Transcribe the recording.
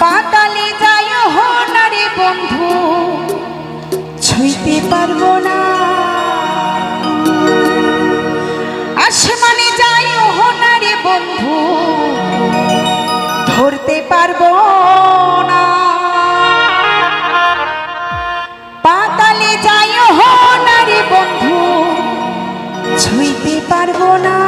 পাতালে যাই হনারে বন্ধু, ছুঁইতে না। যাই বন্ধু, ধরতে না। যাই বন্ধু, ছুঁইতে পারব না।